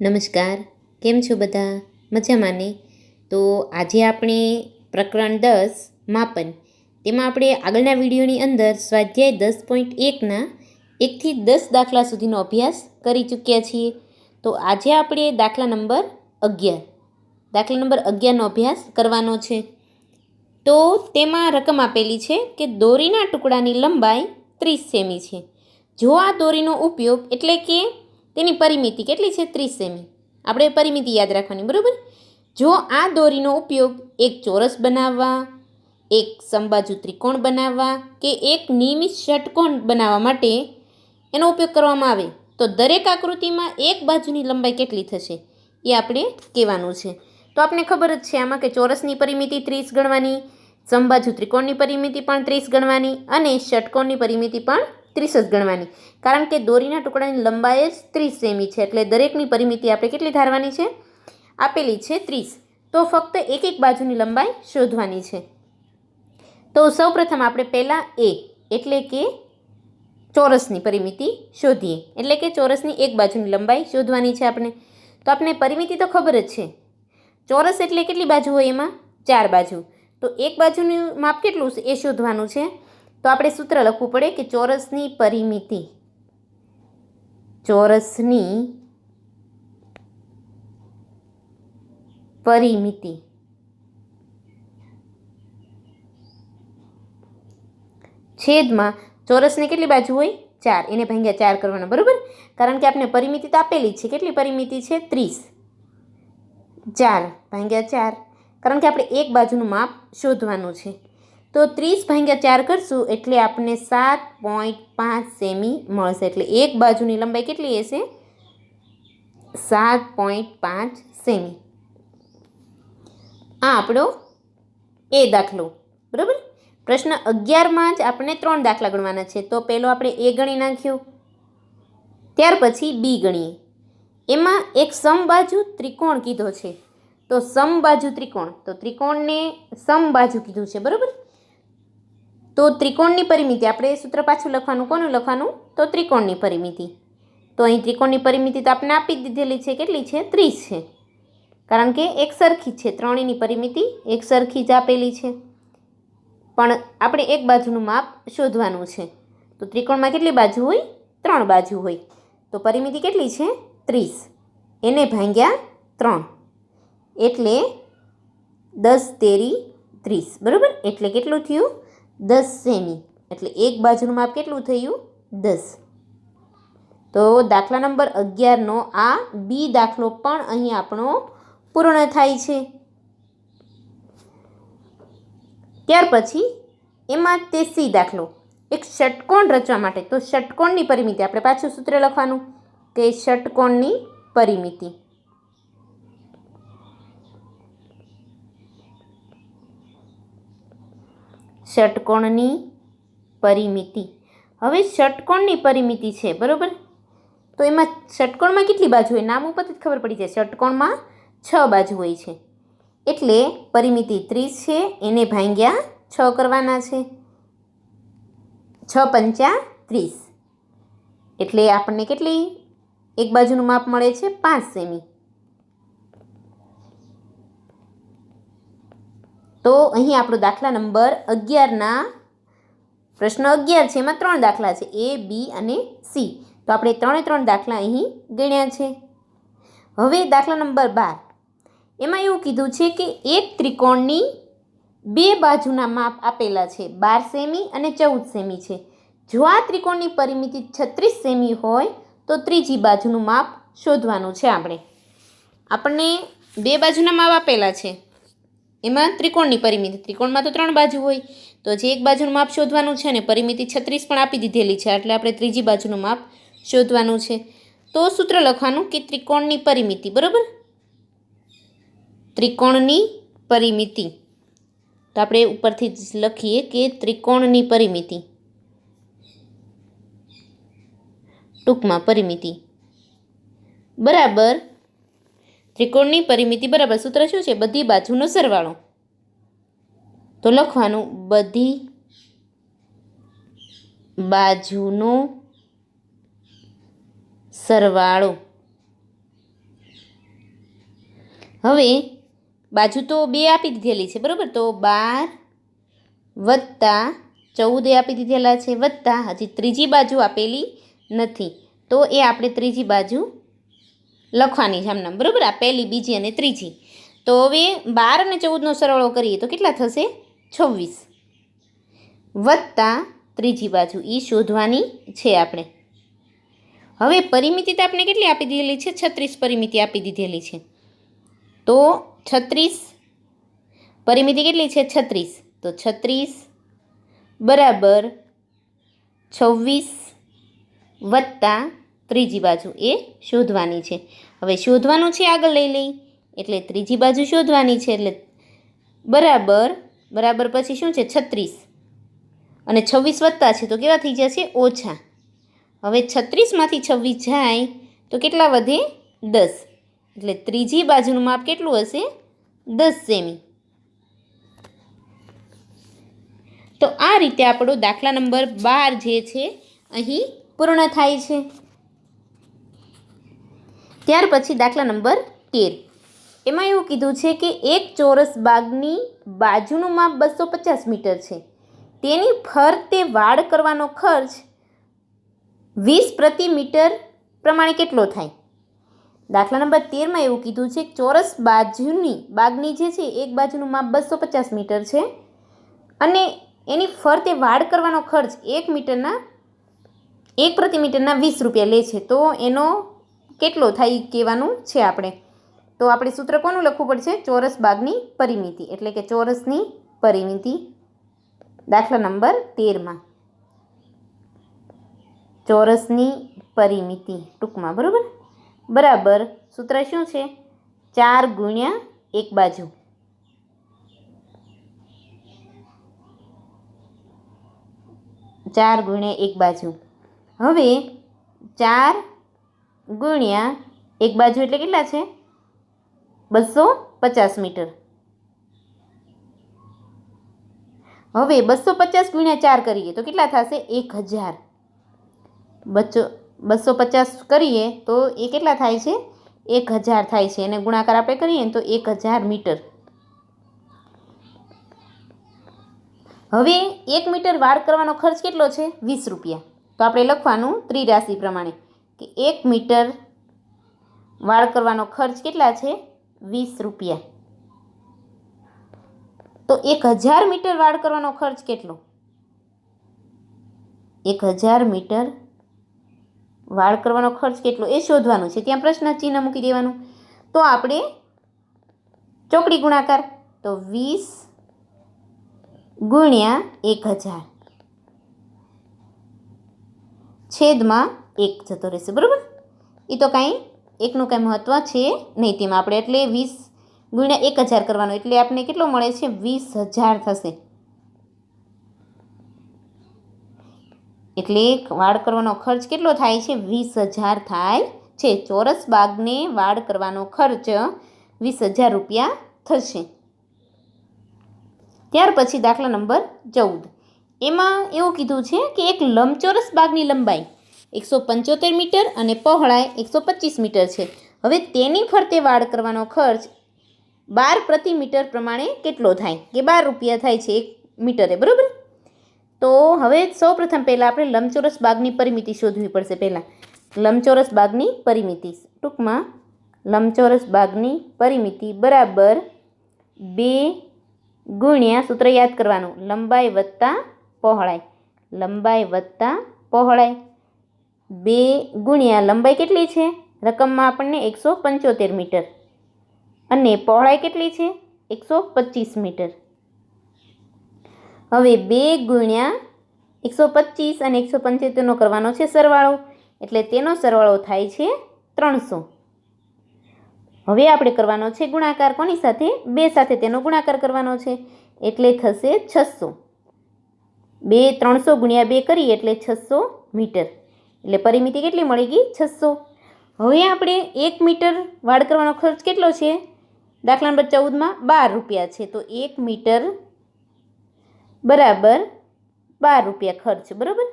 નમસ્કાર. કેમ છો બધા? મજામાં ને? તો આજે આપણે પ્રકરણ દસ, માપન. તેમાં આપણે આગળના વિડીયોની અંદર સ્વાધ્યાય દસ પોઈન્ટ એકના એકથી દસ દાખલા સુધીનો અભ્યાસ કરી ચૂક્યા છીએ. તો આજે આપણે દાખલા નંબર અગિયાર. દાખલા નંબર અગિયારનો અભ્યાસ કરવાનો છે. તો તેમાં રકમ આપેલી છે કે દોરીના ટુકડાની લંબાઈ ત્રીસ સેમી છે. જો આ દોરીનો ઉપયોગ એટલે કે તેની પરિમિતિ કેટલી છે? ત્રીસ સેમી આપણે પરિમિતિ યાદ રાખવાની, બરાબર? જો આ દોરીનો ઉપયોગ એક ચોરસ બનાવવા, એક સંબાજુ ત્રિકોણ બનાવવા કે એક નિયમિત ષટકોણ બનાવવા માટે એનો ઉપયોગ કરવામાં આવે, તો દરેક આકૃતિમાં એક બાજુની લંબાઈ કેટલી થશે? એ આપણે કહેવાનું છે. તો આપણે ખબર જ છે આમાં કે ચોરસની પરિમિતિ ત્રીસ ગણવાની, સંબાજુ ત્રિકોણની પરિમિતિ પણ ત્રીસ ગણવાની અને ષટકોણની પરિમિતિ પણ ત્રીસ જ ગણવાની. કારણ કે દોરીના ટુકડાની લંબાઈ જ ત્રીસ સેમી છે, એટલે દરેકની પરિમિતિ આપણે કેટલી ધારવાની છે? આપેલી છે ત્રીસ. તો ફક્ત એક એક બાજુની લંબાઈ શોધવાની છે. તો સૌપ્રથમ આપણે પહેલાં એ, એટલે કે ચોરસની પરિમિતિ શોધીએ. એટલે કે ચોરસની એક બાજુની લંબાઈ શોધવાની છે આપણે. તો આપણે પરિમિતિ તો ખબર જ છે. ચોરસ એટલે કેટલી બાજુ હોય એમાં? ચાર બાજુ. તો એક બાજુનું માપ કેટલું છે? એ શોધવાનું છે. તો આપણે સૂત્ર લખવું પડે કે ચોરસની પરિમિતિ. ચોરસની પરિમિતિ. છેદમાં ચોરસની કેટલી બાજુ હોય? ચાર. એને ભાંગ્યા ચાર કરવાના, બરાબર? કારણ કે આપણે પરિમિતિ તો આપેલી છે. કેટલી પરિમિતિ છે? ત્રીસ. ચાર. ભાંગ્યા ચાર. કારણ કે આપણે એક બાજુનું માપ શોધવાનું છે. તો ત્રીસ ભાંગ્યા ચાર કરશું એટલે આપણને સાત પોઈન્ટ પાંચ સેમી મળશે. એટલે એક બાજુની લંબાઈ કેટલી હશે? સાત પોઈન્ટ પાંચ સેમી. આ આપણો એ દાખલો. બરાબર? પ્રશ્ન અગિયારમાં જ આપણે ત્રણ દાખલા ગણવાના છે. તો પહેલો આપણે એ ગણી નાખ્યો. ત્યાર પછી બી ગણીએ. એમાં એક સમબાજુ ત્રિકોણ કીધો છે. તો સમબાજુ ત્રિકોણ. તો ત્રિકોણને સમબાજુ કીધું છે. બરાબર? તો ત્રિકોણની પરિમિતિ, આપણે સૂત્ર પાછું લખવાનું કોનું લખવાનું? તો ત્રિકોણની પરિમિતિ. તો અહીં ત્રિકોણની પરિમિતિ તો આપણે આપી દીધેલી છે, કેટલી છે? ત્રીસ છે. કારણ કે એક સરખી જ છે, ત્રણેયની પરિમિતિ એક સરખી જ આપેલી છે. પણ આપણે એક બાજુનું માપ શોધવાનું છે. તો ત્રિકોણમાં કેટલી બાજુ હોય? ત્રણ બાજુ હોય. તો પરિમિતિ કેટલી છે? ત્રીસ. એને ભાંગ્યા ત્રણ. એટલે દસ તેરી ત્રીસ. બરાબર? એટલે કેટલું થયું? દસ સેમી. એટલે એક બાજુનું માપ કેટલું થયું દસ. તો દાખલા નંબર અગિયારનો આ બી દાખલો પણ અહીં આપણો પૂર્ણ થાય છે. ત્યાર પછી એમાં તે સી દાખલો. એક ષટકોણ રચવા માટે. તો ષટકોણની પરિમિતિ. આપણે પાછું સૂત્ર લખવાનું કે ષટકોણની પરિમિતિ. ષટકોણની પરિમિતિ. હવે ષટકોણની પરિમિતિ છે, બરાબર? તો એમાં ષટકોણમાં કેટલી બાજુ હોય? નામ ઉપરથી જ ખબર પડી જાય. ષટકોણમાં છ બાજુ હોય છે. એટલે પરિમિતિ ત્રીસ છે, એને ભાંગ્યા છ કરવાના છે. છ પંચા ત્રીસ. એટલે આપણને કેટલી? એક બાજુનું માપ મળે છે, પાંચ સેમી. તો અહીં આપણો દાખલા નંબર અગિયારના પ્રશ્ન અગિયાર છે, એમાં ત્રણ દાખલા છે, એ, બી અને સી. તો આપણે ત્રણે ત્રણ દાખલા અહીં ગણ્યા છે. હવે દાખલા નંબર બાર. એમાં એવું કીધું છે કે એક ત્રિકોણની બે બાજુના માપ આપેલા છે, બાર સેમી અને ચૌદ સેમી છે. જો આ ત્રિકોણની પરિમિતિ છત્રીસ સેમી હોય, તો ત્રીજી બાજુનું માપ શોધવાનું છે આપણે. આપણને બે બાજુના માપ આપેલા છે. એમાં ત્રિકોણની પરિમિતિ. ત્રિકોણમાં તો ત્રણ બાજુ હોય. તો જે એક બાજુનું માપ શોધવાનું છે ને, પરિમિતિ છત્રીસ પણ આપી દીધેલી છે. એટલે આપણે ત્રીજી બાજુનું માપ શોધવાનું છે. તો સૂત્ર લખવાનું કે ત્રિકોણની પરિમિતિ, બરાબર? ત્રિકોણની પરિમિતિ. તો આપણે ઉપરથી લખીએ કે ત્રિકોણની પરિમિતિ. ટૂંકમાં પરિમિતિ. બરાબર. ત્રિકોણની પરિમિતિ બરાબર સૂત્ર શું છે? બધી બાજુનો સરવાળો. તો લખવાનું બધી બાજુનો સરવાળો. હવે બાજુ તો બે આપી દીધેલી છે, બરાબર? તો બાર વત્તા ચૌદ આપી દીધેલા છે, વત્તા હજી ત્રીજી બાજુ આપેલી નથી. તો એ આપણે ત્રીજી બાજુ લખવાની છે આમનામ બરાબર? આ પહેલી, બીજી અને ત્રીજી. તો હવે બાર અને ચૌદનો સરવાળો કરીએ તો કેટલા થશે? છવ્વીસ. વત્તા ત્રીજી બાજુ. એ શોધવાની છે આપણે. હવે પરિમિતિ તો આપણે કેટલી આપી દીધેલી છે? છત્રીસ પરિમિતિ આપી દીધેલી છે. તો છત્રીસ. પરિમિતિ કેટલી છે? છત્રીસ. તો છત્રીસ બરાબર છવ્વીસ વત્તા ત્રીજી બાજુ એ શોધવાની છે. હવે શોધવાનું છે આગળ લઈ લઈ. એટલે ત્રીજી બાજુ શોધવાની છે એટલે બરાબર બરાબર પછી શું છે? છત્રીસ. અને છવ્વીસ વત્તા છે તો કેવા થઈ જશે? ઓછા. હવે છત્રીસમાંથી છવ્વીસ જાય તો કેટલા વધે? દસ. એટલે ત્રીજી બાજુનું માપ કેટલું હશે? દસ સેમી. તો આ રીતે આપણો દાખલા નંબર બાર જે છે, અહીં પૂર્ણ થાય છે. ત્યાર પછી દાખલા નંબર તેર. એમાં એવું કીધું છે કે એક ચોરસ બાગની બાજુનું માપ બસો પચાસ મીટર છે. તેની ફરતે વાડ કરવાનો ખર્ચ વીસ પ્રતિ મીટર પ્રમાણે કેટલો થાય? દાખલા નંબર તેરમાં એવું કીધું છે ચોરસ બાજુની બાગની જે છે એક બાજુનું માપ બસો પચાસ મીટર છે અને એની ફરતે વાડ કરવાનો ખર્ચ એક મીટરના, એક પ્રતિ મીટરના વીસ રૂપિયા લે છે. તો એનો કેટલો થાય એ કહેવાનું છે આપણે. તો આપણે સૂત્ર કોનું લખવું પડશે? ચોરસ બાગની પરિમિતિ. એટલે કે ચોરસની પરિમિતિ દાખલા નંબર તેરમાં. ચોરસની પરિમિતિ ટૂંકમાં, બરાબર? બરાબર. સૂત્ર શું છે? ચાર ગુણ્યા એક બાજુ. ચાર ગુણ્યા એક બાજુ. હવે ચાર ગુણ્યા એક બાજુ એટલે કેટલા છે? બસો પચાસ મીટર. હવે બસો પચાસ ગુણ્યા ચાર કરીએ તો કેટલા થશે? એક હજાર. બચ્ચો બસો પચાસ કરીએ તો એ કેટલા થાય છે? એક હજાર થાય છે. અને ગુણાકાર આપણે કરીએ તો એક હજાર મીટર. હવે એક મીટર વાળ કરવાનો ખર્ચ કેટલો છે? વીસ રૂપિયા. તો આપણે લખવાનું ત્રિરાશિ પ્રમાણે. કે એક મીટર વાળ કરવાનો ખર્ચ કેટલા છે? વીસ રૂપિયા. તો એક હજાર મીટર વાળ કરવાનો ખર્ચ કેટલો? એક હજાર મીટર વાળ કરવાનો ખર્ચ કેટલો? એ શોધવાનું છે. ત્યાં પ્રશ્ન ચિહ્ન મૂકી દેવાનું. તો આપણે ચોકડી ગુણાકાર. તો વીસ ગુણ્યા એક હજાર છેદમાં એક જતો રહેશે, બરાબર? એ તો કાંઈ એકનું કાંઈ મહત્ત્વ છે નહીં તેમાં. આપણે એટલે વીસ ગુણ્યા એક હજાર કરવાનો, એટલે આપણે કેટલો મળે છે? વીસ હજાર થશે. એટલે વાડ કરવાનો ખર્ચ કેટલો થાય છે? વીસ હજાર થાય છે. ચોરસ બાગને વાડ કરવાનો ખર્ચ વીસ હજાર રૂપિયા થશે. ત્યાર પછી દાખલા નંબર ચૌદ. એમાં એવું કીધું છે કે એક લંબચોરસ બાગની લંબાઈ એકસો પંચોતેર મીટર અને પહોળાઈ એકસો પચીસ મીટર છે. હવે તેની ફરતે વાડ કરવાનો ખર્ચ બાર પ્રતિ મીટર પ્રમાણે કેટલો થાય? કે બાર રૂપિયા થાય છે એક મીટરે, બરાબર? તો હવે સૌ પ્રથમ પહેલાં આપણે લંબચોરસ બાગની પરિમિતિ શોધવી પડશે પહેલાં. લંબચોરસ બાગની પરિમિતિ. ટૂંકમાં લંબચોરસ બાગની પરિમિતિ બરાબર બે ગુણ્યા સૂત્ર યાદ કરવાનું. લંબાઈ વત્તા પહોળાઈ. લંબાઈ વત્તા પહોળાઈ. બે ગુણ્યા લંબાઈ કેટલી છે? રકમમાં આપણને એકસો પંચોતેર મીટર. અને પહોળાઈ કેટલી છે? એકસો પચીસ મીટર. હવે બે ગુણ્યા એકસો પચીસ અને એકસો પંચોતેરનો કરવાનો છે સરવાળો. એટલે તેનો સરવાળો થાય છે ત્રણસો. હવે આપણે કરવાનો છે ગુણાકાર. કોની સાથે? બે સાથે તેનો ગુણાકાર કરવાનો છે. એટલે થશે છસો. બે ત્રણસો ગુણ્યા બે કરીએ એટલે છસો મીટર. એટલે પરિમિતિ કેટલી મળી ગઈ? છસો. હવે આપણે એક મીટર વાડ કરવાનો ખર્ચ કેટલો છે? દાખલા નંબર ચૌદમાં બાર રૂપિયા છે. તો એક મીટર બરાબર બાર રૂપિયા ખર્ચ, બરાબર?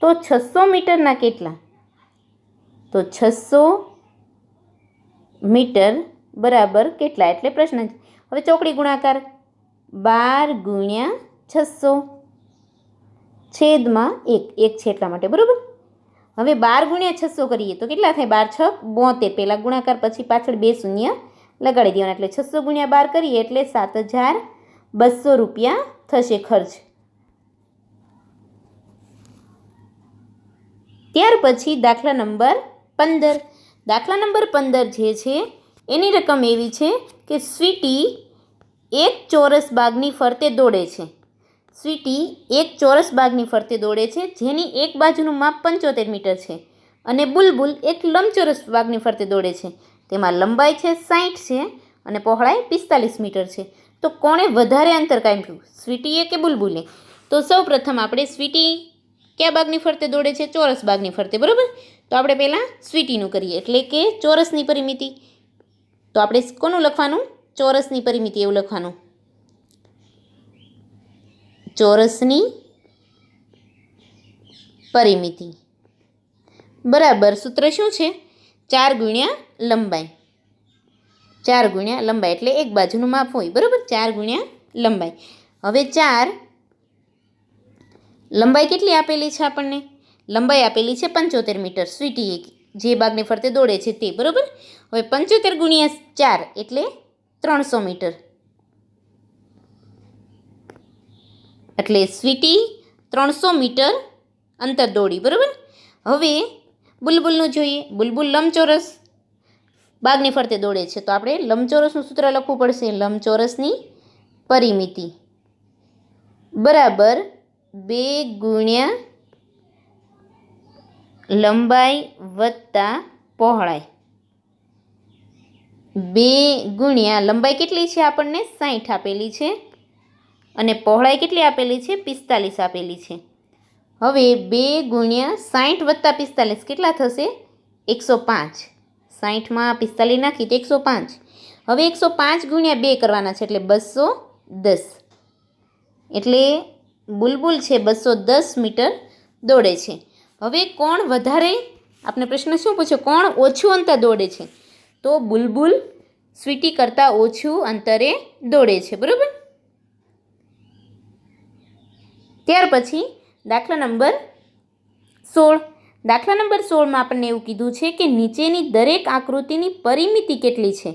તો છસો મીટરના કેટલા? તો છસો મીટર બરાબર કેટલા? એટલે પ્રશ્ન છે. હવે ચોકડી ગુણાકાર. બાર ગુણ્યા છસો છેદમાં એક. એક છે એટલા માટે, બરાબર? હવે બાર ગુણ્યા છસો કરીએ તો કેટલા થાય? બાર, છ, બોતેર. પહેલાં ગુણાકાર, પછી પાછળ બે શૂન્ય લગાડી દેવાના. એટલે છસો ગુણ્યા બાર કરીએ એટલે સાત હજાર બસો રૂપિયા થશે ખર્ચ. ત્યાર પછી દાખલા નંબર પંદર. દાખલા નંબર પંદર જે છે, એની રકમ એવી છે કે સ્વીટી એક ચોરસ બાગની ફરતે દોડે છે. સ્વીટી એક ચોરસ બાગની ફરતે દોડે છે, જેની એક બાજુનું માપ પંચોતેર મીટર છે અને બુલબુલ એક લંબચોરસ બાગની ફરતે દોડે છે. તેમાં લંબાઈ છે સાઠ છે અને પહોળાઈ પિસ્તાલીસ મીટર છે. તો કોણે વધારે અંતર કાઢ્યું, સ્વીટીએ કે બુલબુલે? તો સૌ પ્રથમ આપણે સ્વીટી કયા બાગની ફરતે દોડે છે? ચોરસ બાગની ફરતે, બરાબર? તો આપણે પહેલાં સ્વીટીનું કરીએ, એટલે કે ચોરસની પરિમિતિ. તો આપણે કોનું લખવાનું? ચોરસની પરિમિતિ એવું લખવાનું. ચોરસની પરિમિતિ. બરાબર, સૂત્ર શું છે? ચાર ગુણ્યા લંબાઈ. ચાર ગુણ્યા લંબાઈ એટલે એક બાજુનું માપ હોય, બરાબર? ચાર ગુણ્યા લંબાઈ. હવે ચાર, લંબાઈ કેટલી આપેલી છે આપણને? લંબાઈ આપેલી છે પંચોતેર મીટર સ્વીટી જે બાગને ફરતે દોડે છે તે, બરાબર? હવે પંચોતેર ગુણ્યા ચાર એટલે ત્રણસો મીટર. એટલે સ્વીટી ત્રણસો મીટર અંતર દોડી, બરાબર? હવે બુલબુલનું જોઈએ. બુલબુલ લંબચોરસ બાગની ફરતે દોડે છે. તો આપણે લંબચોરસનું સૂત્ર લખવું પડશે. લંબચોરસની પરિમિતિ. બરાબર બે ગુણ્યા લંબાઈ વત્તા પહોળાઈ. બે ગુણ્યા લંબાઈ કેટલી છે આપણને? સાઠ આપેલી છે. અને પહોળાઈ કેટલી આપેલી છે? પિસ્તાલીસ આપેલી છે. હવે બે ગુણ્યા સાઠ વત્તા પિસ્તાલીસ કેટલા થશે? એકસો પાંચ. સાઠમાં પિસ્તાલીસ નાખી તો એકસો પાંચ. હવે એકસો પાંચ ગુણ્યા બે કરવાના છે એટલે બસો દસ. એટલે બુલબુલ છે બસો દસ મીટર દોડે છે. હવે કોણ વધારે? આપણે પ્રશ્ન શું પૂછ્યો કોણ ઓછું અંતર દોડે છે? તો બુલબુલ સ્વીટી કરતાં ઓછું અંતરે દોડે છે. બરાબર? ત્યાર પછી દાખલા નંબર સોળ. દાખલા નંબર સોળમાં આપણને એવું કીધું છે કે નીચેની દરેક આકૃતિની પરિમિતિ કેટલી છે?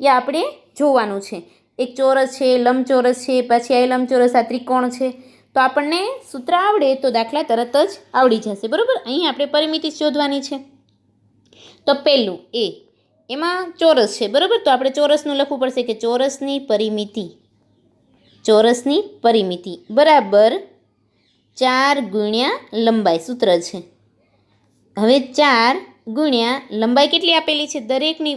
એ આપણે જોવાનું છે. એક ચોરસ છે, લંબચોરસ છે, પછી આ લંબચોરસ, આ ત્રિકોણ છે. તો આપણને સૂત્ર આવડે તો દાખલા તરત જ આવડી જશે. બરાબર? અહીં આપણે પરિમિતિ શોધવાની છે. તો પહેલું એ, એમાં ચોરસ છે. બરાબર? તો આપણે ચોરસનું લખવું પડશે કે ચોરસની પરિમિતિ. ચોરસની પરિમિતિ. બરાબર? ચાર ગુણ્યા લંબાઈ સૂત્ર છે. હવે ચાર ગુણ્યા લંબાઈ કેટલી આપેલી છે? દરેકની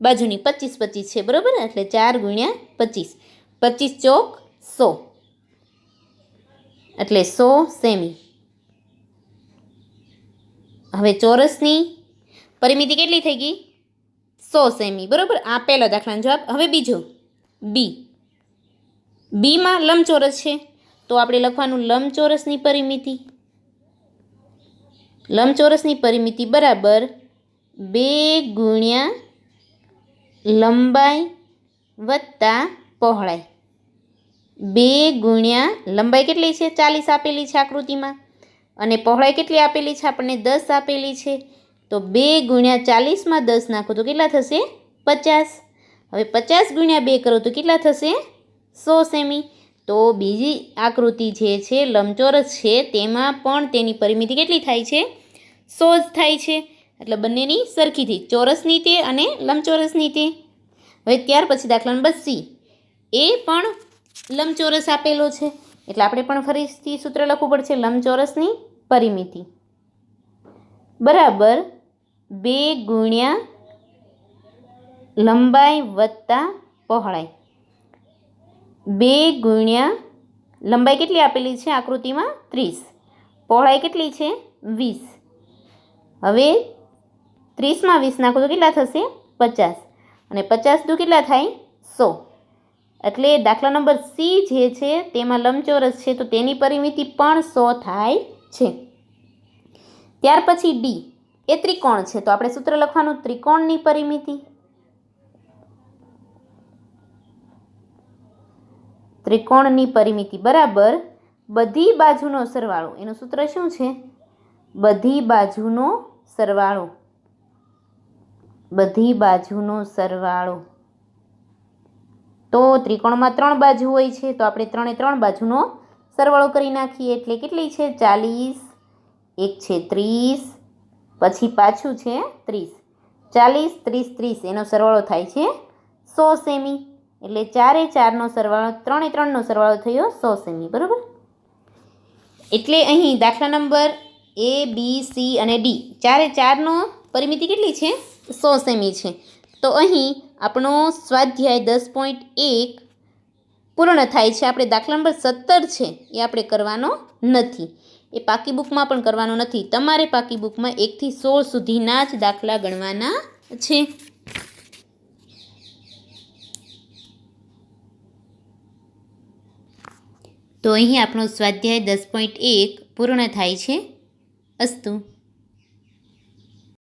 બાજુની પચીસ પચીસ છે, બરાબર? એટલે ચાર ગુણ્યા પચીસ. પચીસ ચોક સો. એટલે સો સેમી. હવે ચોરસની પરિમિતિ કેટલી થઈ ગઈ? સો સેમી, બરાબર? આ પહેલો દાખલાનો જવાબ. હવે બીજો. બી. બીમાં લંબચોરસ છે. તો આપણે લખવાનું લંબચોરસની પરિમિતિ. લંબચોરસની પરિમિતિ બરાબર બે ગુણ્યા લંબાઈ વત્તા પહોળાઈ. બે ગુણ્યા લંબાઈ કેટલી છે? ચાલીસ આપેલી છે આકૃતિમાં. અને પહોળાઈ કેટલી આપેલી છે? આપણને દસ આપેલી છે. તો બે ગુણ્યા ચાલીસમાં દસ નાખો તો કેટલા થશે? પચાસ. હવે પચાસ ગુણ્યા બે કરો તો કેટલા થશે? સો સેમી. તો બીજી આકૃતિ જે છે, લંબચોરસ છે, તેમાં પણ તેની પરિમિતિ કેટલી થાય છે? સો જ થાય છે. એટલે બંનેની સરખીથી ચોરસની તે અને લંબચોરસની તે. હવે ત્યાર પછી દાખલા નંબર સી. એ પણ લંબચોરસ આપેલો છે. એટલે આપણે પણ ફરીથી સૂત્ર લખવું પડશે, લંબચોરસની પરિમિતિ. બરાબર. બે ગુણ્યા લંબાઈ વત્તા પહોળાઈ. બે ગુણ્યા લંબાઈ કેટલી આપેલી છે આકૃતિમાં? ત્રીસ. પહોળાઈ કેટલી છે? વીસ. હવે ત્રીસમાં વીસ નાખો તો કેટલા થશે? પચાસ. અને પચાસ દુ કેટલા થાય? સો. એટલે દાખલા નંબર સી જે છે તેમાં લંબચોરસ છે તો તેની પરિમિતિ પણ સો થાય છે. ત્યાર પછી ડી. એ ત્રિકોણ છે તો આપણે સૂત્ર લખવાનું ત્રિકોણની પરિમિતિ. ત્રિકોણની પરિમિતિ બરાબર બધી બાજુનો સરવાળો. એનું સૂત્ર શું છે? બધી બાજુનો સરવાળો. બધી બાજુનો સરવાળો. તો ત્રિકોણમાં ત્રણ બાજુ હોય છે, તો આપણે ત્રણે ત્રણ બાજુનો સરવાળો કરી નાખીએ. એટલે કેટલી છે? ચાલીસ, એક છે ત્રીસ, પછી પાછું છે ત્રીસ. ચાલીસ, ત્રીસ ત્રીસ. એનો સરવાળો થાય છે સો સેમી. એટલે ચારે ચારનો સરવાળો ત્રણે ત્રણનો સરવાળો થયો સો સેમી, બરાબર? એટલે અહીં દાખલા નંબર એ, બી, સી અને ડી ચારે ચારનો પરિમિતિ કેટલી છે? સો સેમી છે. તો અહીં આપણો સ્વાધ્યાય દસ પોઈન્ટ એક પૂર્ણ થાય છે. આપણે દાખલા નંબર સત્તર છે એ આપણે કરવાનો નથી. એ પાકી બુકમાં પણ કરવાનો નથી. તમારે પાકી બુકમાં એકથી સોળ સુધીના જ દાખલા ગણવાના છે. તો અહીં આપણો સ્વાધ્યાય દસ પોઈન્ટ એક પૂર્ણ થાય છે. અસ્તુ.